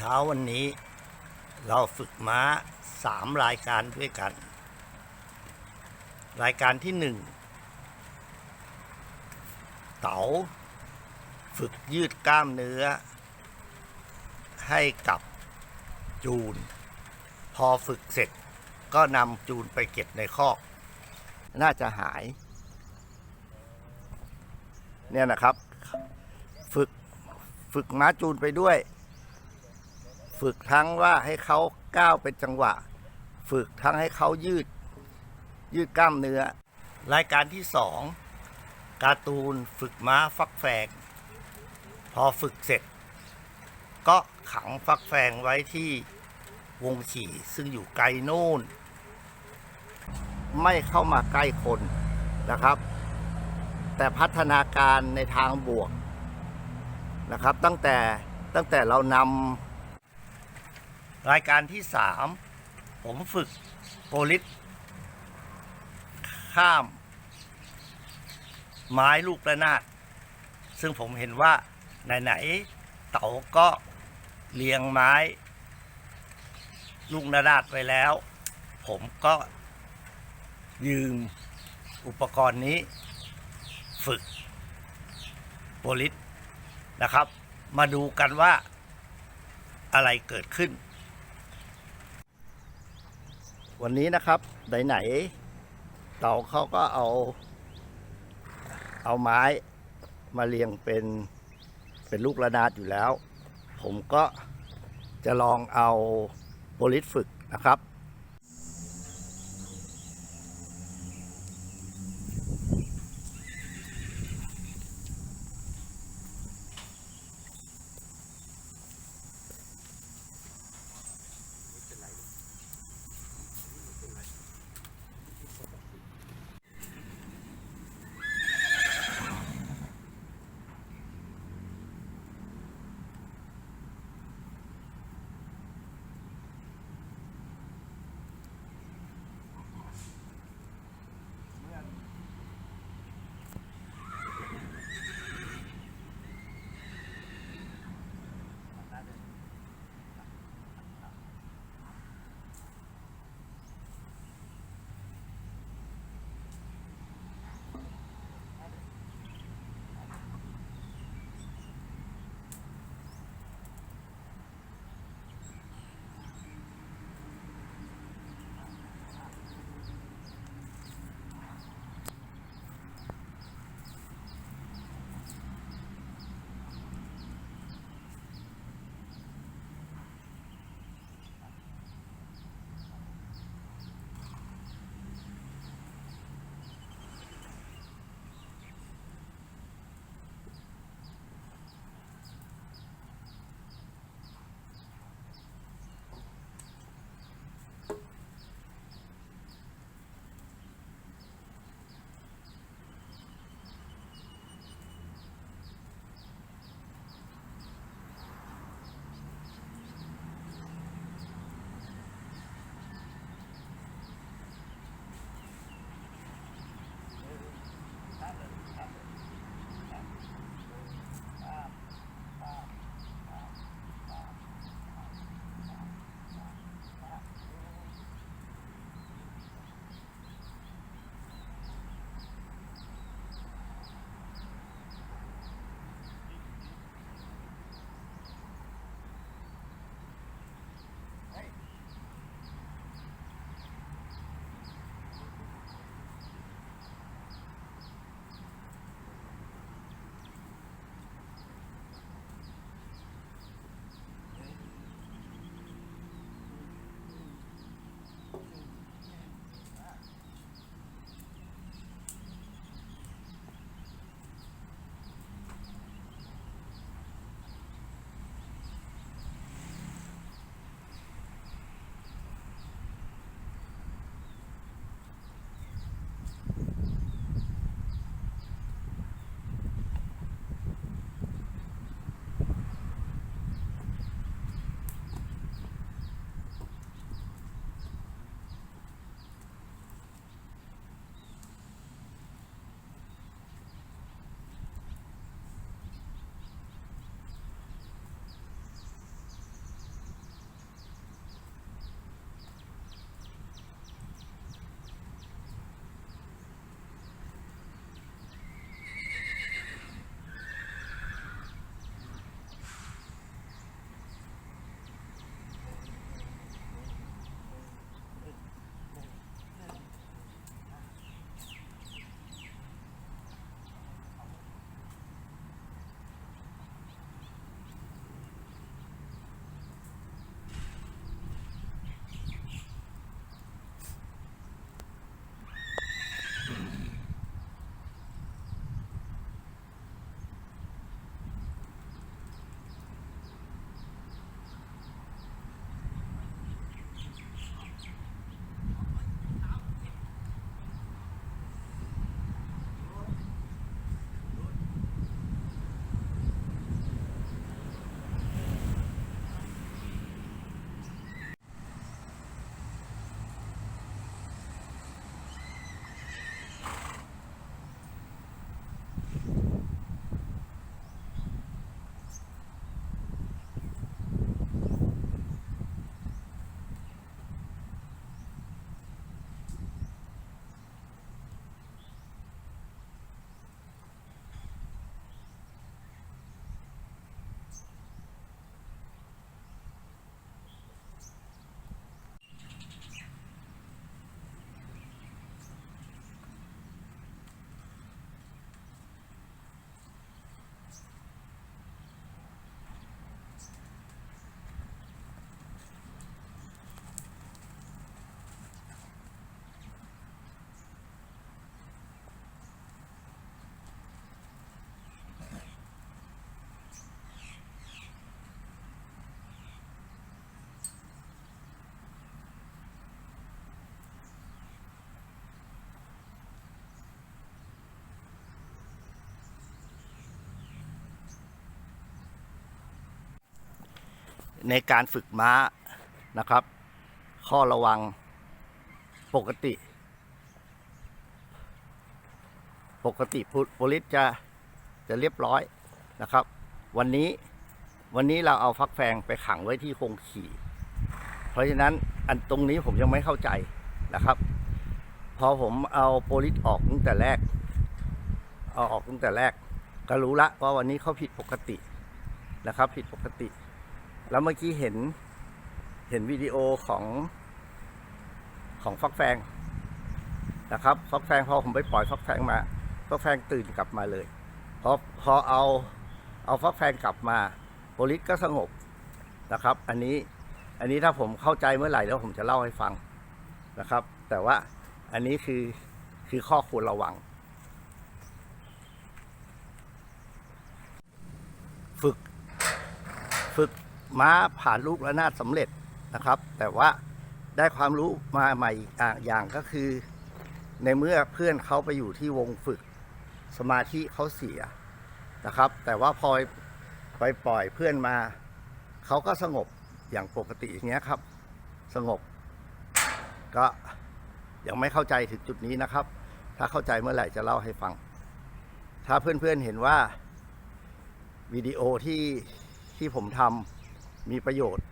เช้าวันนี้ เราฝึกม้าสามรายการด้วยกัน รายการที่หนึ่งเต๋าฝึกยืดกล้ามเนื้อ ให้กับจูน พอฝึกเสร็จก็นำจูนไปเก็บในคอก น่าจะหาย เนี่ยนะครับ ฝึกฝึกม้าจูนไปด้วย ฝึกทั้งว่าให้เขาก้าวเป็นจังหวะ ฝึกทั้งให้เขายืด ยืดกล้ามเนื้อ รายการที่สองการ์ตูนฝึกม้าฟักแฟง พอฝึกเสร็จ ก็ขังฟักแฟงไว้ที่วงฉี่ซึ่งอยู่ไกลโน่น ไม่เข้ามาใกล้คนนะครับ แต่พัฒนาการในทางบวกนะครับ ตั้งแต่ตั้งแต่เรานำ รายการที่สามผมฝึกโปลิสข้าม ไม้ลูกระนาด ซึ่งผมเห็นว่า ไหน ๆ เต๋าก็เรียงไม้ ลูกระนาดไว้แล้ว ผมก็ยืมอุปกรณ์นี้ ฝึกโปลิสนะครับ มาดูกันว่าอะไรเกิดขึ้น วันนี้นะครับไหนๆเต่าเขาก็เอา เอาไม้มาเรียงเป็นเป็นลูกระนาดอยู่แล้ว ผมก็จะลองเอาโบลิสฝึกนะครับ ในการฝึกม้านะครับ ข้อระวังปกติ ปกติพุโพลิสจะจะเรียบร้อยนะครับ วันนี้วันนี้เราเอาฟักแฟงไปขังไว้ที่โครงขี่ เพราะฉะนั้นอันตรงนี้ผมยังไม่เข้าใจนะครับ พอผมเอาโพลิสออกตั้งแต่แรก เอาออกตั้งแต่แรก ก็รู้ละว่าวันนี้เขาผิดปกตินะครับ ผิดปกติ แล้วเมื่อกี้เห็น เห็นวิดีโอของของฟักแฟงนะครับฟักแฟงพอผมไปปล่อยฟักแฟงมาฟักแฟงตื่นกลับมาเลยพอพอเอาเอาฟักแฟงกลับมาโพลิสก็สงบนะครับ อันนี้อันนี้ถ้าผมเข้าใจเมื่อไหร่แล้วผมจะเล่าให้ฟังนะครับ แต่ว่าอันนี้คือคือข้อควรระวัง ฝึกฝึก ม้าผ่านลูกระนาดสำเร็จนะครับ แต่ว่าได้ความรู้มาใหม่อย่างก็คือ ในเมื่อเพื่อนเขาไปอยู่ที่วงฝึกสมาธิเขาเสียนะครับ แต่ว่าพอไปปล่อยเพื่อนมา เขาก็สงบอย่างปกติอย่างเงี้ยครับ สงบ ก็ยังไม่เข้าใจถึงจุดนี้นะครับ ถ้าเข้าใจเมื่อไหร่จะเล่าให้ฟัง ถ้าเพื่อนๆเห็นว่าวิดีโอที่ที่ผมทำ มีประโยชน์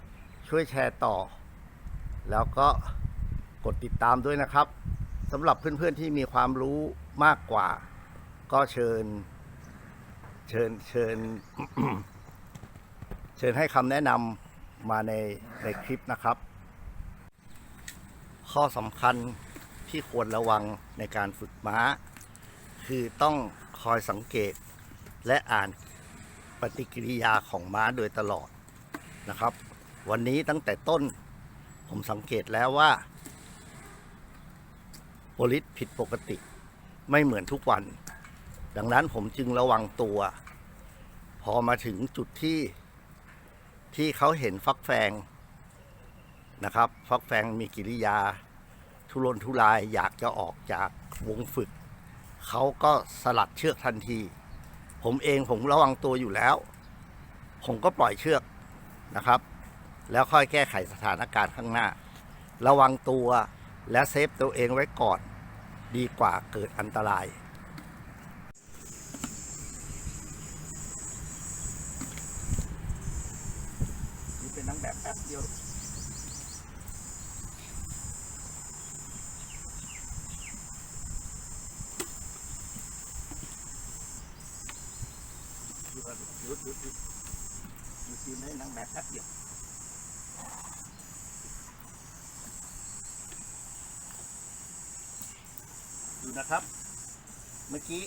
ช่วยแชร์ต่อ แล้วก็กดติดตามด้วยนะครับสำหรับเพื่อนๆที่มีความรู้มากกว่า ก็เชิญ เชิญเชิญ เชิญให้คำแนะนำมาในในคลิปนะครับ ข้อสำคัญที่ควรระวังในการฝึกม้า คือต้องคอยสังเกตและอ่านปฏิกิริยาของม้าโดยตลอด นะครับ วันนี้ตั้งแต่ต้น ผมสังเกตแล้วว่าโพลิสผิดปกติไม่เหมือนทุกวัน ดังนั้นผมจึงระวังตัว พอมาถึงจุดที่ที่เขาเห็นฟักแฟงนะครับฟักแฟงมีกิริยา ทุรนทุรายอยากจะออกจากวงฝึก เขาก็สลัดเชือกทันที ผมเองผมระวังตัวอยู่แล้ว ผมก็ปล่อยเชือก นะครับ แล้วค่อยแก้ไขสถานการณ์ข้างหน้า ระวังตัวและเซฟตัวเองไว้ก่อน ดีกว่าเกิดอันตราย นี่เป็นนังแบบแป๊บเดียวหยุดหยุดหยุด ยืนในนังแบบแป๊บเดียวดูนะครับ เมื่อกี้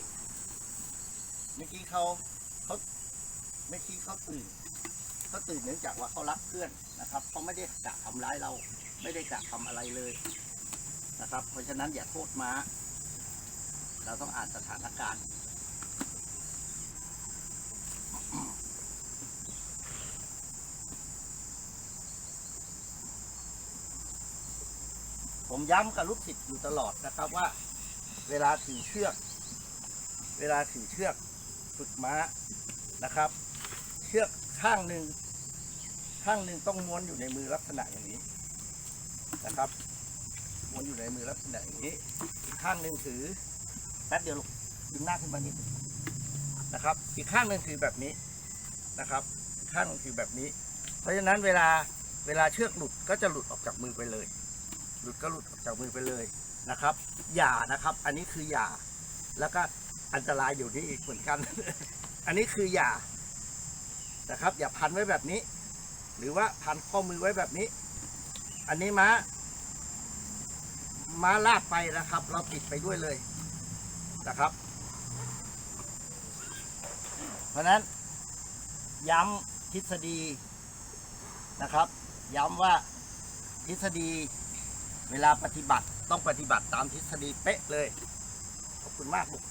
เมื่อกี้เขาเขาเมื่อกี้เขาตื่นเขาตื่นเนื่องจากว่าเขารักเพื่อนนะครับเขาไม่ได้กะทำร้ายเรา ไม่ได้กะทำอะไรเลยนะครับ เพราะฉะนั้นอย่าโทษม้า เราต้องอ่านสถานการณ์ ผมย้ำกับลูกศิษย์อยู่ตลอดนะครับว่า เวลาถือเชือก เวลาถือเชือกฝึกม้านะครับ เชือกข้างหนึ่งข้างหนึ่งต้องม้วนอยู่ในมือลักษณะอย่างนี้นะครับม้วนอยู่ในมือลักษณะอย่างนี้อีกข้างหนึ่งถือแป๊บเดียวลูกดึงหน้าขึ้นมานิดนึงนะครับ อีกข้างหนึ่งถือแบบนี้นะครับข้างหนึ่งถือแบบนี้ เพราะฉะนั้นเวลาเวลาเชือกหลุดก็จะหลุดออกจากมือไปเลย หลุดก็หลุดออกจากมือไปเลยนะครับ อย่านะครับ อันนี้คืออย่า แล้วก็อันตรายอยู่นี่อีกเหมือนกัน อันนี้คืออย่านะครับ อย่าพันไว้แบบนี้ หรือว่าพันข้อมือไว้แบบนี้ อันนี้ม้าม้าลากไปนะครับ เราติดไปด้วยเลยนะครับ เพราะฉะนั้นย้ำทฤษฎีนะครับ ย้ำว่าทฤษฎี เวลาปฏิบัติต้องปฏิบัติตามทฤษฎีเป๊ะเลย ขอบคุณมากลูก